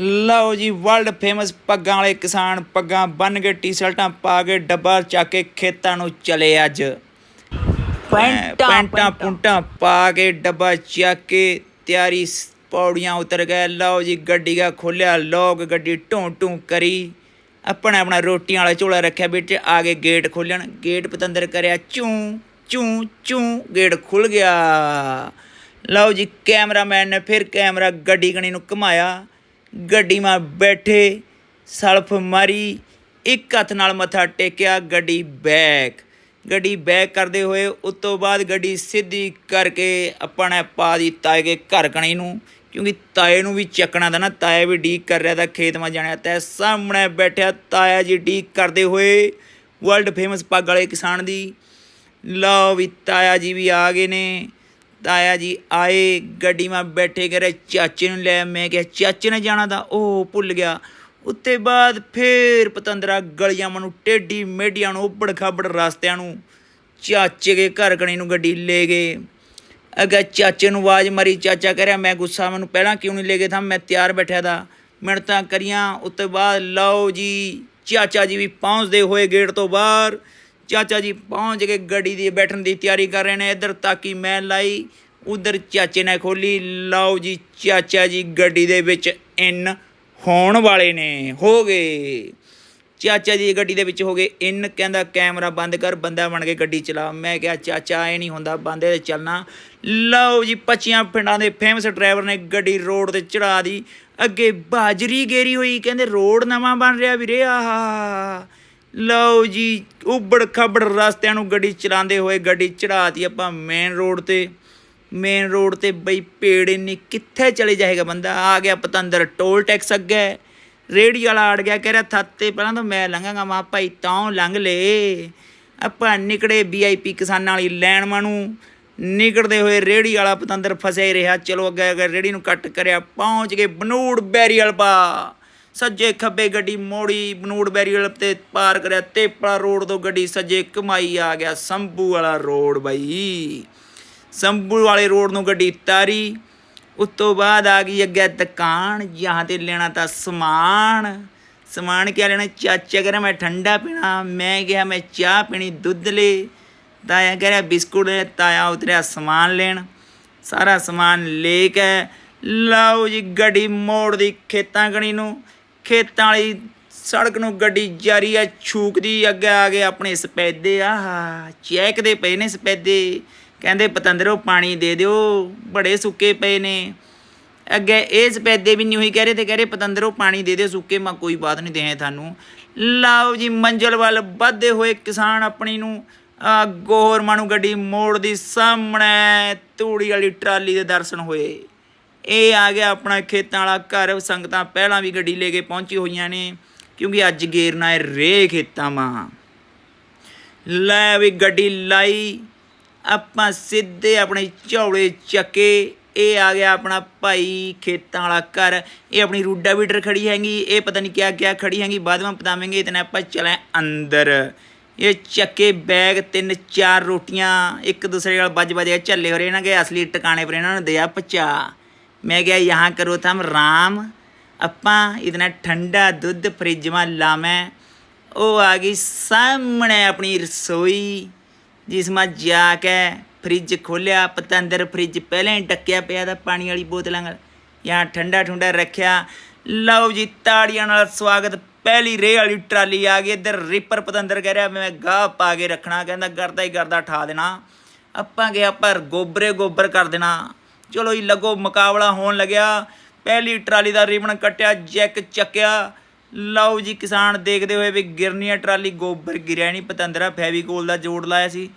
ਲਓ ਜੀ world famous ਪੱਗਾਂ ਵਾਲੇ ਕਿਸਾਨ ਪੱਗਾਂ ਬੰਨ ਕੇ ਟੀ-ਸ਼ਰਟਾਂ ਪਾ ਕੇ ਡੱਬਾ ਚੱਕ ਕੇ ਖੇਤਾਂ ਨੂੰ ਚਲੇ ਅੱਜ। ਪੈਂਟਾਂ ਪੈਂਟਾਂ ਪਾ ਕੇ ਡੱਬਾ ਚੱਕ ਕੇ ਤਿਆਰੀ ਪੌੜੀਆਂ ਉਤਰ ਗਏ। ਲਓ ਜੀ ਗੱਡੀ ਦਾ ਖੋਲਿਆ ਲੋਕ ਗੱਡੀ ਢੂੰ ਢੂੰ ਕਰੀ। ਆਪਣਾ ਆਪਣਾ ਰੋਟੀਆਂ ਵਾਲਾ ਝੋਲਾ ਰੱਖਿਆ ਵਿੱਚ ਆ ਕੇ ਗੇਟ ਖੋਲਣ ਗੇਟ ਪਤੰਦਰ ਕਰਿਆ ਚੂੰ ਚੂੰ ਚੂੰ ਗੇਟ ਖੁੱਲ ਗਿਆ। ਲਓ ਜੀ ਕੈਮਰਾਮੈਨ ਨੇ ਫਿਰ ਕੈਮਰਾ ਗੱਡੀ ਕਣੀ ਨੂੰ ਘੁਮਾਇਆ। ਗੱਡੀ ਮਾ ਬੈਠੇ, ਸਲਫ ਮਾਰੀ, ਇੱਕ ਹੱਥ ਨਾਲ ਮੱਥਾ ਟੇਕਿਆ, ਗੱਡੀ ਬੈਕ। ਗੱਡੀ ਬੈਕ ਕਰਦੇ ਹੋਏ ਉਸ ਤੋਂ ਬਾਅਦ ਗੱਡੀ ਸਿੱਧੀ ਕਰਕੇ ਆਪਾਂ ਨੇ ਪਾ ਦੀ ਤਾਏ ਕੇ ਘਰ ਕਣੀ ਨੂੰ, ਕਿਉਂਕਿ ਤਾਏ ਨੂੰ ਵੀ ਚੱਕਣਾ ਦਾ ਨਾ ਤਾਇਆ ਵੀ ਡੀਕ ਕਰ ਰਿਹਾ ਤਾਂ ਖੇਤ ਮਾ ਜਾਣਿਆ ਤੇ ਸਾਹਮਣੇ ਬੈਠਿਆ ਤਾਇਆ ਜੀ ਡੀਕ ਕਰਦੇ ਹੋਏ ਵਰਲਡ ਫੇਮਸ ਪੱਗ ਵਾਲੇ ਕਿਸਾਨ ਦੀ। ਲਓ ਵੀ ਤਾਇਆ ਜੀ ਵੀ ਆ ਗਏ ਨੇ। ਤਾਇਆ ਜੀ, ਆਏ ਗੱਡੀ ਮਾ ਬੈਠੇ ਕਰੇ, ਚਾਚੇ ਨੂੰ ਲੈ ਮੈਂ ਕਿਹਾ, ਚਾਚੇ ਨੇ ਜਾਣਾ ਤਾਂ ਉਹ ਭੁੱਲ ਗਿਆ। ਉੱਤੇ ਬਾਅਦ ਫੇਰ ਪਤੰਦਰਾ ਗਲੀਆਂ ਮਨੂੰ ਟੇਢੀ ਮੇਢੀਆਂ ਨੂੰ, ਉੱਬੜ ਖਾਬੜ ਰਸਤਿਆਂ ਨੂੰ, ਚਾਚੇ ਦੇ ਘਰ ਕਣੀ ਨੂੰ ਗੱਡੀ ਲੈ ਗਏ। ਅਗਾ ਚਾਚੇ ਨੂੰ ਆਵਾਜ਼ ਮਾਰੀ, ਚਾਚਾ ਕਰਿਆ ਮੈਂ ਗੁੱਸਾ, ਮੈਨੂੰ ਪਹਿਲਾਂ ਕਿਉਂ ਨਹੀਂ ਲੈ ਗਏ ਥਾ? ਮੈਂ ਤਿਆਰ ਬੈਠਿਆ ਦਾ ਮਿੰਟਾਂ ਕਰੀਆਂ, ਉੱਤੇ ਬਾਅਦ, ਲਓ ਜੀ, ਚਾਚਾ ਜੀ ਵੀ ਪਹੁੰਚਦੇ ਹੋਏ ਗੇਟ ਤੋਂ ਬਾਹਰ ਚਾਚਾ ਜੀ ਪਹੁੰਚ ਕੇ ਗੱਡੀ ਦੀ ਬੈਠਣ ਦੀ ਤਿਆਰੀ ਕਰ ਰਹੇ ਨੇ। ਇੱਧਰ ਤਾਕੀ ਮੈਂ ਲਾਈ, ਉਧਰ ਚਾਚੇ ਨੇ ਖੋਲੀ। ਲਓ ਜੀ ਚਾਚਾ ਜੀ, ਗੱਡੀ ਦੇ ਵਿੱਚ ਇਨ ਹੋਣ ਵਾਲੇ ਨੇ, ਹੋ ਗਏ। ਚਾਚਾ ਜੀ ਗੱਡੀ ਦੇ ਵਿੱਚ ਹੋ ਗਏ ਇਨ ਕਹਿੰਦਾ ਕੈਮਰਾ ਬੰਦ ਕਰ, ਬੰਦਾ ਬਣ ਕੇ ਗੱਡੀ ਚਲਾ। ਮੈਂ ਕਿਹਾ, ਚਾਚਾ, ਐ ਨਹੀਂ ਹੁੰਦਾ, ਬੰਦੇ ਤੇ ਚੱਲਣਾ। ਲਓ ਜੀ ਪੱਚੀਆਂ ਪਿੰਡਾਂ ਦੇ ਫੇਮਸ ਡਰਾਈਵਰ ਨੇ ਗੱਡੀ ਰੋਡ ਤੇ ਚੜਾ ਦੀ। ਅੱਗੇ ਬਾਜਰੀ ਗੇਰੀ ਹੋਈ, ਕਹਿੰਦੇ ਰੋਡ ਨਵਾਂ ਬਣ ਰਿਹਾ ਵੀਰੇ, ਆਹਾ। ਲਓ ਜੀ, ਉਬੜ ਖੱਬੜ ਰਸਤਿਆਂ ਨੂੰ ਗੱਡੀ ਚਲਾਉਂਦੇ ਹੋਏ ਗੱਡੀ ਚੜਾਤੀ ਆਪਾਂ ਮੇਨ ਰੋਡ ਤੇ। ਮੇਨ ਰੋਡ ਤੇ ਬਈ ਪੇੜ ਇੰਨੀ ਕਿੱਥੇ ਚਲੇ ਜਾਏਗਾ ਬੰਦਾ? ਆ ਗਿਆ ਪਤੰਦਰ ਟੋਲ ਟੈਕਸ ਅੱਗੇ। ਰੇੜੀ ਵਾਲਾ ਅੜ ਗਿਆ, ਕਹਿ ਰਿਹਾ, ਥੱਤੇ, ਪਹਿਲਾਂ ਤਾਂ ਮੈਂ ਲੰਘਾਂਗਾ, ਮਾ ਭਾਈ, ਤਾਂ ਲੰਘ ਲੇ। ਆਪਾਂ ਨਿਕੜੇ ਵੀਆਈਪੀ ਕਿਸਾਨਾਂ ਵਾਲੀ ਲੈਣ ਮਾਨੂੰ ਨਿਕੜਦੇ ਹੋਏ ਰੇੜੀ ਵਾਲਾ ਪਤੰਦਰ ਫਸਿਆ ਹੀ ਰਿਹਾ। ਚਲੋ ਅੱਗੇ ਅੱਗੇ ਰੇੜੀ ਨੂੰ ਕੱਟ ਕਰਿਆ, ਪਹੁੰਚ ਗਏ ਬਨੂੜ ਬੈਰੀਅਲ ਪਾ। ਸੱਜੇ ਖੱਬੇ ਗੱਡੀ ਮੋੜੀ, ਬਨੂੜ ਬੈਰੀਅਲ ਤੇ ਪਾਰ ਕਰਿਆ, ਤੇਪਲਾ ਰੋਡ ਤੋਂ ਗੱਡੀ ਸੱਜੇ ਕਮਾਈ ਆ ਗਿਆ, ਸੰਭੂ ਵਾਲਾ ਰੋਡ ਬਾਈ। ਸੰਭੂ ਵਾਲੇ ਰੋਡ ਨੂੰ ਗੱਡੀ ਤਾਰੀ ਉਸ ਤੋਂ ਬਾਅਦ ਆ ਗਈ ਅੱਗੇ ਦੁਕਾਨ ਜਹਾਂ ਤੇ ਲੈਣਾ ਤਾਂ ਸਮਾਨ। ਸਮਾਨ ਕਿਆ ਲੈਣਾ? ਚਾਚਾ ਕਹਿੰਦਾ, ਮੈਂ ਠੰਡਾ ਪੀਣਾ। ਮੈਂ ਕਿਹਾ, ਮੈਂ ਚਾਹ ਪੀਣੀ, ਦੁੱਧ ਲੈ। ਤਾਇਆ ਕਹਿ ਰਿਹਾ, ਬਿਸਕੁਟ ਲੈ। ਤਾਇਆ ਉਤਰਿਆ, ਸਮਾਨ ਲੈਣ। ਸਾਰਾ ਸਮਾਨ ਲੈ ਕੇ ਲਓ ਜੀ, ਗੱਡੀ ਮੋੜ ਦੀ ਖੇਤਾਂ ਗਣੀ ਨੂੰ। ਖੇਤਾਂ ਵਾਲੀ ਸੜਕ ਨੂੰ ਗੱਡੀ ਜਾਰੀ ਆ ਛੂਕਦੀ ਅੱਗੇ ਆ ਗਏ ਆਪਣੇ ਸਪੈਦੇ। ਆਹ, ਚੈੱਕਦੇ ਪਏ ਨੇ ਸਪੈਦੇ। ਕਹਿੰਦੇ, ਪਤੰਦਰੋ, ਪਾਣੀ ਦੇ ਦਿਓ। ਬੜੇ ਸੁੱਕੇ ਪਏ ਨੇ। ਅੱਗੇ ਇਹ ਸਪੈਦੇ ਵੀ ਨਹੀਂ ਹੋਈ, ਕਹਿ ਰਹੇ ਤੇ ਕਹਿ ਰਹੇ, ਪਤੰਦਰੋ, ਪਾਣੀ ਦੇ ਦਿਓ, ਸੁੱਕੇ, ਮਾ ਕੋਈ ਬਾਤ ਨਹੀਂ ਦੇ ਤੁਹਾਨੂੰ। ਲਾਓ ਜੀ, ਮੰਜ਼ਲ ਵੱਲ ਵੱਧਦੇ ਹੋਏ ਕਿਸਾਨ ਆਪਣੀ ਨੂੰ, ਆ ਗੋਰ ਮਾਨੂੰ ਗੱਡੀ ਮੋੜ ਦੀ ਸਾਹਮਣੇ ਤੂੜੀ ਵਾਲੀ ਟਰਾਲੀ ਦੇ ਦਰਸ਼ਨ ਹੋਏ। ਇਹ ਆ ਗਿਆ ਆਪਣਾ ਖੇਤਾਂ ਵਾਲਾ ਘਰ। ਸੰਗਤਾਂ ਪਹਿਲਾਂ ਵੀ ਗੱਡੀ ਲੈ ਕੇ ਪਹੁੰਚੀ ਹੋਈਆਂ ਨੇ, ਕਿਉਂਕਿ ਅੱਜ ਗੇਰਨਾ ਹੈ ਰੇ ਖੇਤਾਂ ਮਾਂ ਲੈ ਵੀ ਗੱਡੀ ਲਾਈ, ਆਪਾਂ ਸਿੱਧੇ ਆਪਣੇ ਝੌਲੇ ਚੱਕੇ। ਇਹ ਆ ਗਿਆ ਆਪਣਾ ਭਾਈ ਖੇਤਾਂ ਵਾਲਾ ਘਰ। ਇਹ ਆਪਣੀ ਰੂਡਾ ਵੀਟਰ ਖੜੀ ਹੈਗੀ, ਇਹ ਪਤਾ ਨਹੀਂ ਕਿਆ ਕਿਆ ਖੜੀ ਹੈਗੀ, ਬਾਅਦ ਵਿੱਚ ਪਤਾਵਾਂਗੇ ਇਤਨਾ ਆਪਾਂ ਚਲੇ ਅੰਦਰ। ਇਹ ਚੱਕੇ ਬੈਗ, ਤਿੰਨ ਚਾਰ ਰੋਟੀਆਂ, ਇੱਕ ਦੂਸਰੇ ਨਾਲ ਵੱਜ ਵੱਜ ਕੇ ਝੱਲੇ ਹੋ ਰਹੇ ਇਹਨਾਂ ਕੇ ਅਸਲੀ ਟਿਕਾਣੇ ਪਰ ਇਹਨਾਂ ਨੂੰ ਦਿਆ ਪਚਾ। ਮੈਂ ਗਿਆ ਯਹਾਂ ਕਰੋ ਥਮ ਰਾਮ ਆਪਾਂ ਇਤਨਾ ਠੰਡਾ ਦੁੱਧ ਫ੍ਰਿਜ ਮਾ ਲਾਵੇਂ ਉਹ ਆ ਗਈ ਸਾਹਮਣੇ ਆਪਣੀ ਰਸੋਈ, ਜਿਸ ਮਾ ਜਾ ਕੇ ਫ੍ਰਿਜ ਖੋਲਿਆ, ਪਤੰਦਰ ਫ੍ਰਿਜ ਪਹਿਲਾਂ ਹੀ ਟੱਕਿਆ ਪਿਆ ਦਾ ਪਾਣੀ ਵਾਲੀ ਬੋਤਲਾਂ ਨਾਲ। ਯਾਂ ਠੰਡਾ ਠੁੰਡਾ ਰੱਖਿਆ। ਲਓ ਜੀ, ਤਾੜੀਆਂ ਨਾਲ ਸਵਾਗਤ, ਪਹਿਲੀ ਰੇ ਵਾਲੀ ਟਰਾਲੀ ਆ ਗਈ, ਇੱਧਰ ਰਿਪਰ ਪਤੰਦਰ ਕਹਿ ਰਿਹਾ ਮੈਂ ਗਾਹ ਪਾ ਕੇ ਰੱਖਣਾ, ਕਹਿੰਦਾ ਕਰਦਾ ਹੀ ਕਰਦਾ ਠਾ ਦੇਣਾ। ਆਪਾਂ ਗਿਆ ਪਰ ਗੋਬਰੇ ਗੋਬਰ ਕਰ ਦੇਣਾ। ਚਲੋ ਜੀ, ਲੱਗੋ ਮੁਕਾਬਲਾ ਹੋਣ ਲੱਗਿਆ। ਪਹਿਲੀ ਟਰਾਲੀ ਦਾ ਰਿਬਨ ਕੱਟਿਆ, ਜੈਕ ਚੱਕਿਆ। ਲਓ ਜੀ ਕਿਸਾਨ, ਦੇਖਦੇ ਹੋਏ ਵੀ ਗਿਰਨੀ ਟਰਾਲੀ, ਗੋਬਰ ਗਿਰਿਆ ਨਹੀਂ ਪਤੰਦਰਾ ਫੈਵੀਕੋਲ ਦਾ ਜੋੜ ਲਾਇਆ ਸੀ।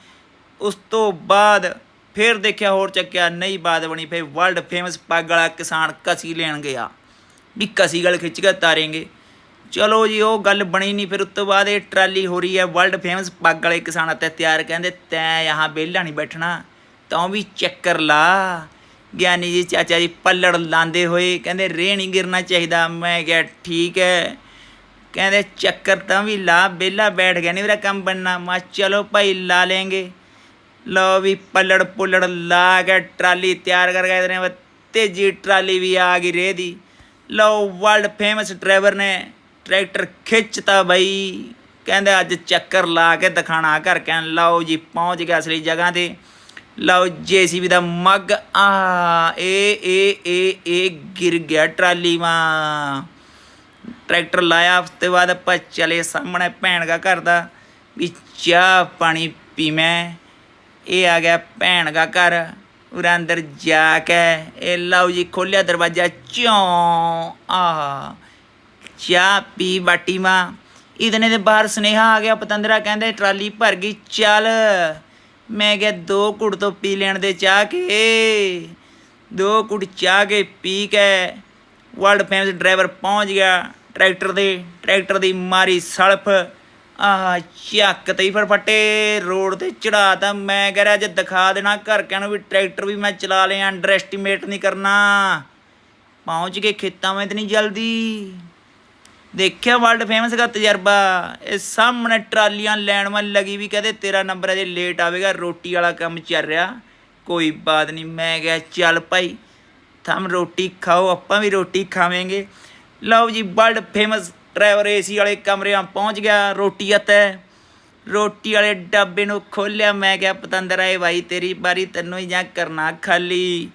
ਉਸ ਤੋਂ ਬਾਅਦ ਫਿਰ ਦੇਖਿਆ ਹੋਰ ਚੱਕਿਆ, ਨਹੀਂ ਬਾਤ ਬਣੀ, ਫਿਰ ਵਰਲਡ ਫੇਮਸ ਪੱਗ ਵਾਲਾ ਕਿਸਾਨ ਕਸੀ ਲੈਣ ਗਿਆ। ਵੀ ਕਸੀ ਗੱਲ ਖਿੱਚ ਕੇ ਤਾਰੇਂਗੇ। ਚਲੋ ਜੀ, ਉਹ ਗੱਲ ਬਣੀ ਨਹੀਂ, ਫਿਰ ਉਸ ਤੋਂ ਬਾਅਦ ਇਹ ਟਰਾਲੀ ਹੋ ਰਹੀ ਹੈ ਵਰਲਡ ਫੇਮਸ ਪੱਗ ਵਾਲੇ ਕਿਸਾਨ ਅਤੇ ਤਿਆਰ ਕਹਿੰਦੇ, ਤੈਂ ਯਹਾਂ ਵਿਹਲਾ ਨਹੀਂ ਬੈਠਣਾ, ਤਾਂ ਵੀ ਚੱਕਰ ਲਾ। ਗਿਆਨੀ ਜੀ, ਚਾਚਾ ਜੀ ਪੱਲੜ ਲਾਂਦੇ ਹੋਏ ਕਹਿੰਦੇ ਰੇ ਨਹੀਂ ਗਿਰਨਾ ਚਾਹੀਦਾ। ਮੈਂ ਕਿਹਾ, ਠੀਕ ਹੈ। ਕਹਿੰਦੇ, ਚੱਕਰ ਤਾਂ ਵੀ ਲਾ, ਵਿਹਲਾ ਬੈਠ ਗਿਆ ਨਹੀਂ ਮੇਰਾ ਕੰਮ ਬਣਨਾ। ਮਾ ਚਲੋ ਭਾਈ, ਲਾ ਲੈਂਗੇ ਲਓ ਵੀ ਪੱਲੜ ਪੁੱਲੜ ਲਾ ਕੇ ਟਰਾਲੀ ਤਿਆਰ ਕਰ ਗਏ ਨੇ। ਤੇਜੀ ਟਰਾਲੀ ਵੀ ਆ ਗਈ ਰੇ ਦੀ। ਲਓ ਵਰਲਡ ਫੇਮਸ ਡਰਾਈਵਰ ਨੇ ਟਰੈਕਟਰ ਖਿੱਚਤਾ ਬਈ। ਕਹਿੰਦੇ, ਅੱਜ ਚੱਕਰ ਲਾ ਕੇ ਦਿਖਾਣਾ ਘਰ ਕਹਿਣ। ਲਓ ਜੀ, ਪਹੁੰਚ ਗਿਆ ਅਸਲੀ ਜਗ੍ਹਾ ਤੇ। ਲਓ ਜੀਸੀਬੀ ਦਾ ਮੱਗ। ਆ, ਏ ਇਹ ਇਹ ਇਹ ਗਿਰ ਗਿਆ ਟਰਾਲੀ ਮਾ ਟਰੈਕਟਰ ਲਾਇਆ ਉਸ ਤੋਂ ਬਾਅਦ ਆਪਾਂ ਚਲੇ ਸਾਹਮਣੇ ਭੈਣ ਦਾ ਘਰ ਦਾ, ਵੀ ਚਾਹ ਪਾਣੀ ਪੀਵੇਂ ਇਹ ਆ ਗਿਆ ਭੈਣ ਦਾ ਘਰ ਉਹਦੇ ਅੰਦਰ ਜਾ ਕੇ। ਇਹ ਲਓ ਜੀ, ਖੋਲਿਆ ਦਰਵਾਜ਼ਾ, ਚੋਂ। ਆ, ਚਾਹ ਪੀ ਬਾਟੀ ਮਾਂ ਇਤਨੇ ਦੇ ਬਾਹਰ ਸੁਨੇਹਾ ਆ ਗਿਆ, ਪਤੰਦਰਾ ਕਹਿੰਦੇ, ਟਰਾਲੀ ਭਰ ਗਈ, ਚੱਲ। ਮੈਂ ਕਿਹਾ, ਦੋ ਕੁੜ ਤੋਂ ਪੀ ਲੈਣ ਦੇ ਚਾਹ ਕੇ। ਦੋ ਕੁੜ ਚਾਹ ਕੇ ਪੀ ਕੇ ਵਰਲਡ ਫੇਮਸ ਡਰਾਈਵਰ ਪਹੁੰਚ ਗਿਆ ਟਰੈਕਟਰ ਦੇ ਟਰੈਕਟਰ ਦੀ ਮਾਰੀ ਸਲਫ। ਆਹ ਚੱਕ ਤੇ ਹੀ ਫਿਰ ਫੱਟੇ। ਰੋਡ ਤੇ ਚੜਾਤਾ ਮੈਂ ਕਹਿ ਰਿਹਾ ਅੱਜ ਦਿਖਾ ਦੇਣਾ ਘਰ ਕਿਆਂ ਨੂੰ ਵੀ ਟਰੈਕਟਰ ਵੀ ਮੈਂ ਚਲਾ ਲਿਆ ਅੰਡਰ ਐਸਟੀਮੇਟ ਨਹੀਂ ਕਰਨਾ। ਪਹੁੰਚ ਕੇ ਖੇਤਾਂ ਵਿੱਚ ਨਹੀਂ ਜਲਦੀ। ਦੇਖਿਆ ਵਰਲਡ ਫੇਮਸ ਦਾ ਤਜਰਬਾ? ਇਹ ਸਾਹਮਣੇ ਟਰਾਲੀਆਂ ਲੈਣ ਮੈਂ ਲੱਗੀ ਵੀ ਕਹਦੇ ਤੇਰਾ ਨੰਬਰ ਅਜੇ ਲੇਟ ਆਵੇਗਾ, ਰੋਟੀ ਵਾਲਾ ਕੰਮ ਚੱਲ ਰਿਹਾ। ਕੋਈ ਬਾਤ ਨਹੀਂ ਮੈਂ ਕਿਹਾ ਚੱਲ ਭਾਈ, ਥਮ ਰੋਟੀ ਖਾਓ, ਆਪਾਂ ਵੀ ਰੋਟੀ ਖਾਵਾਂਗੇ। ਲਓ ਜੀ ਵਰਲਡ ਫੇਮਸ ਡਰਾਈਵਰ ਏਸੀ ਵਾਲੇ ਕਮਰਿਆਂ ਪਹੁੰਚ ਗਿਆ, ਰੋਟੀ ਅਤੇ ਰੋਟੀ ਵਾਲੇ ਡੱਬੇ ਨੂੰ ਖੋਲਿਆ ਮੈਂ ਕਿਹਾ, ਪਤੰਦਰ ਆਏ ਭਾਈ ਤੇਰੀ ਬਾਰੀ ਤੈਨੂੰ ਹੀ ਜਾਂ ਕਰਨਾ ਖਾਲੀ।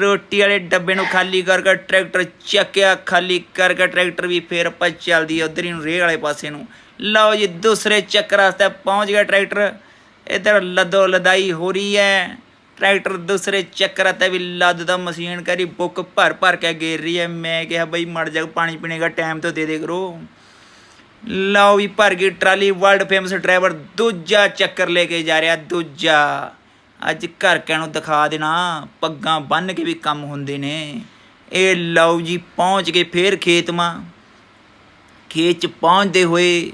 ਰੋਟੀ ਵਾਲੇ ਡੱਬੇ ਨੂੰ ਖਾਲੀ ਕਰਕੇ ਟਰੈਕਟਰ ਚੱਕਿਆ, ਖਾਲੀ ਕਰਕੇ ਟਰੈਕਟਰ ਵੀ ਫੇਰ ਆਪਾਂ ਚੱਲਦੀ ਉਧਰ ਹੀ ਨੂੰ ਰੇਹ ਵਾਲੇ ਪਾਸੇ ਨੂੰ। ਲਓ ਜੀ, ਦੂਸਰੇ ਚੱਕਰ ਵਾਸਤੇ ਪਹੁੰਚ ਗਿਆ ਟਰੈਕਟਰ। ਇਧਰ ਲਦੋ ਲਦਾਈ ਹੋ ਰਹੀ ਹੈ। ਟਰੈਕਟਰ ਦੂਸਰੇ ਚੱਕਰ ਤੇ ਵੀ ਲੱਦ ਦਾ, ਮਸ਼ੀਨ ਕਰੀ ਬੁੱਕ ਭਰ ਭਰ ਕੇ ਗੇਰ ਰਹੀ ਹੈ। ਮੈਂ ਕਿਹਾ ਬਈ ਮੜ ਜਾ ਪਾਣੀ ਪੀਣੇ ਦਾ ਟਾਈਮ ਤੋਂ ਦੇ ਦੇ ਕਰੋ। ਲਓ ਵੀ ਭਰ ਗਈ ਟਰਾਲੀ, ਵਰਲਡ ਫੇਮਸ ਡਰਾਈਵਰ ਦੂਜਾ ਚੱਕਰ ਲੈ ਕੇ ਜਾ ਰਿਹਾ, ਦੂਜਾ। ਅੱਜ ਘਰ ਕਿਆਂ ਨੂੰ ਦਿਖਾ ਦੇਣਾ, ਪੱਗਾਂ ਬੰਨ ਕੇ ਵੀ ਕੰਮ ਹੁੰਦੇ ਨੇ। ਇਹ ਲਓ ਜੀ, ਪਹੁੰਚ ਕੇ ਫੇਰ ਖੇਤਮਾ ਖੇਤ ਚ ਪਹੁੰਚਦੇ ਹੋਏ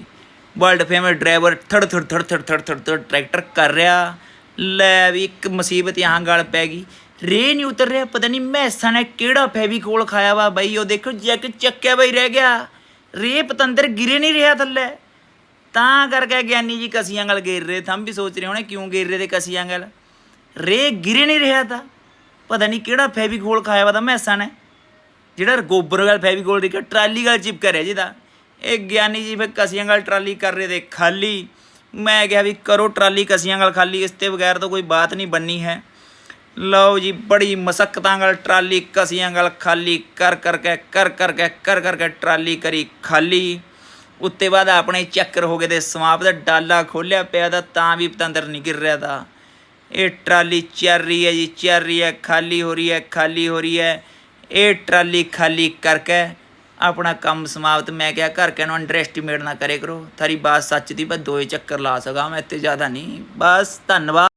ਵਰਲਡ ਫੇਮਸ ਡਰਾਈਵਰ ਥੜ ਥੜ ਥੜ ਥੜ ਥੜ ਥੜ ਥੜ ਟਰੈਕਟਰ ਕਰ ਰਿਹਾ। ਲੈ ਵੀ ਇੱਕ ਮੁਸੀਬਤ ਯਹਾਂ ਗਲ ਪੈ ਗਈ। ਰੇ ਨਹੀਂ ਉਤਰ ਰਿਹਾ, ਪਤਾ ਨਹੀਂ ਮੈਸਾਂ ਨੇ ਕਿਹੜਾ ਫੈਵੀਕੋਲ ਖਾਇਆ ਵਾ ਬਈ, ਉਹ ਦੇਖੋ ਜੈਕ ਚੱਕਿਆ ਬਈ ਰਹਿ ਗਿਆ। ਰੇ ਪਤੰਦਰ ਗਿਰੇ ਨਹੀਂ ਰਿਹਾ ਥੱਲੇ। ਤਾਂ ਕਰਕੇ ਗਿਆਨੀ ਜੀ ਕਸੀਆਂ ਗਲ ਗੇਰ ਰਹੇ, ਥੰਮ ਵੀ ਸੋਚ ਰਹੇ ਹੋਣੇ, ਕਿਉਂ ਗੇਰ ਰਹੇ ਤੇ ਕਸੀਆਂ ਗਲ ਰੇ ਗਿਰੇ ਨਹੀਂ ਰਿਹਾ ਤਾਂ। ਪਤਾ ਨਹੀਂ ਕਿਹੜਾ ਫੈਵੀਕੋਲ ਖਾਇਆ ਵਾ ਤਾਂ ਮੈਸਾਂ ਨੇ। ਜਿਹੜਾ ਗੋਬਰ ਵਾਲ ਫੈਵੀਕੋਲ ਦੀ ਟਰਾਲੀ ਵਾਲ ਚਿਪ ਕਰਿਆ ਜਿਹਦਾ। ਇਹ ਗਿਆਨੀ ਜੀ ਫਿਰ ਕਸੀਆਂ ਵਾਲ ਟਰਾਲੀ ਕਰ ਰਹੇ ਤੇ ਖਾਲੀ। ਮੈਂ ਕਿਹਾ ਵੀ ਕਰੋ ਟਰਾਲੀ ਕਸੀਆਂ ਵਾਲ ਖਾਲੀ, ਇਸ ਤੇ ਬਗੈਰ ਤਾਂ ਕੋਈ ਬਾਤ ਨਹੀਂ ਬੰਨੀ ਹੈ। ਲਓ ਜੀ, ਬੜੀ ਮਸਕਤਾਂ ਨਾਲ ਟਰਾਲੀ, ਕਸੀਆਂ ਨਾਲ ਖਾਲੀ, ਕਰ ਕਰ ਕੇ, ਕਰ ਕਰਕੇ ਕਰ ਕਰ ਕੇ ਟਰਾਲੀ ਕਰੀ ਖਾਲੀ। ਉੱਤੇ ਬਾਅਦ ਆਪਣੇ ਚੱਕਰ ਹੋ ਗਏ ਤੇ ਸਮਾਪ ਦਾ ਡਾਲਾ ਖੋਲਿਆ ਪਿਆ ਦਾ ਤਾਂ ਵੀ ਪਤੰਦਰ ਨਹੀਂ ਗਿਰ ਰਿਹਾ ਦਾ ਇਹ ਟਰਾਲੀ ਚੱਲ ਰਹੀ ਹੈ ਜੀ ਚੱਲ ਰਹੀ ਹੈ, ਖਾਲੀ ਹੋ ਰਹੀ ਹੈ, ਖਾਲੀ ਹੋ ਰਹੀ ਹੈ। ਇਹ ਟਰਾਲੀ ਖਾਲੀ ਕਰਕੇ ਆਪਣਾ ਕੰਮ ਸਮਾਪਤ। ਮੈਂ ਕਿਹਾ ਘਰ ਕੇ ਨੂੰ ਅੰਡਰ ਐਸਟੀਮੇਟ ਨਾ ਕਰੇ ਕਰੋ। ਥਾਰੀ ਬਾਤ ਸੱਚ ਦੀ ਪਰ ਦੋਏ ਚੱਕਰ ਲਾ ਸਕਾਂ, ਮੈਂ ਇੱਥੇ ਜ਼ਿਆਦਾ ਨਹੀਂ। ਬਸ ਧੰਨਵਾਦ।